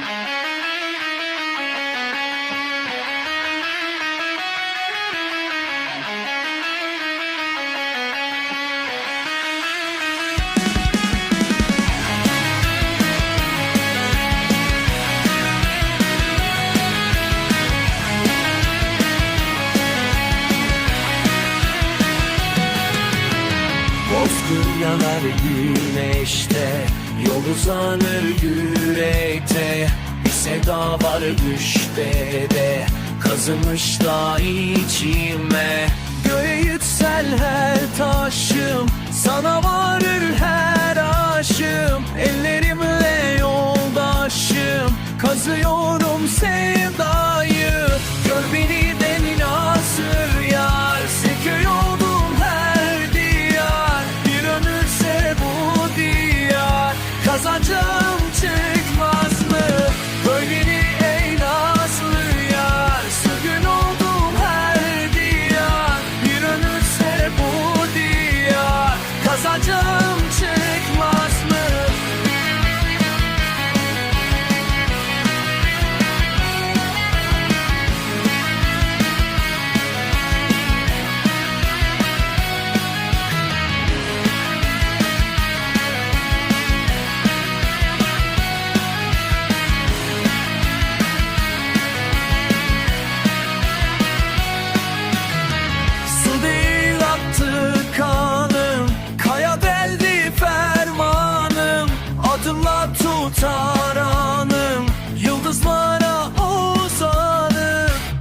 Thank you. Bozkır yanar güneşte Yol uzanır yürekte. Bir sevda var düşte de Kazınmış da içime. Göğe yüksel her taşım Sana varır her aşım. Ellerimle yoldaşım Kazıyorum sevdayı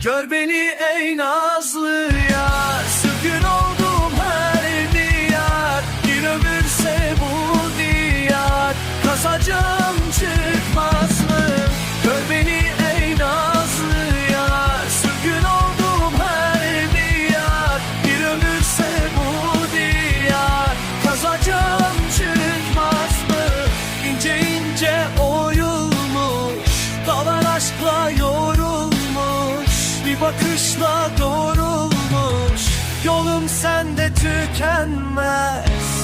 Gör beni ey nazlı yar. Sürgün oldum her diyar Bir ömürse bu diyar. Kazacağım çıkmaz mı? Gör beni ey nazlı yar. Sürgün oldum her diyar Bir ömürse bu diyar. Kazacağım çıkmaz mı? İnce ince oyulmuş. Dalar aşkla yorulmuş Bir bakışla doğrulmuş. Yolum sende tükenmez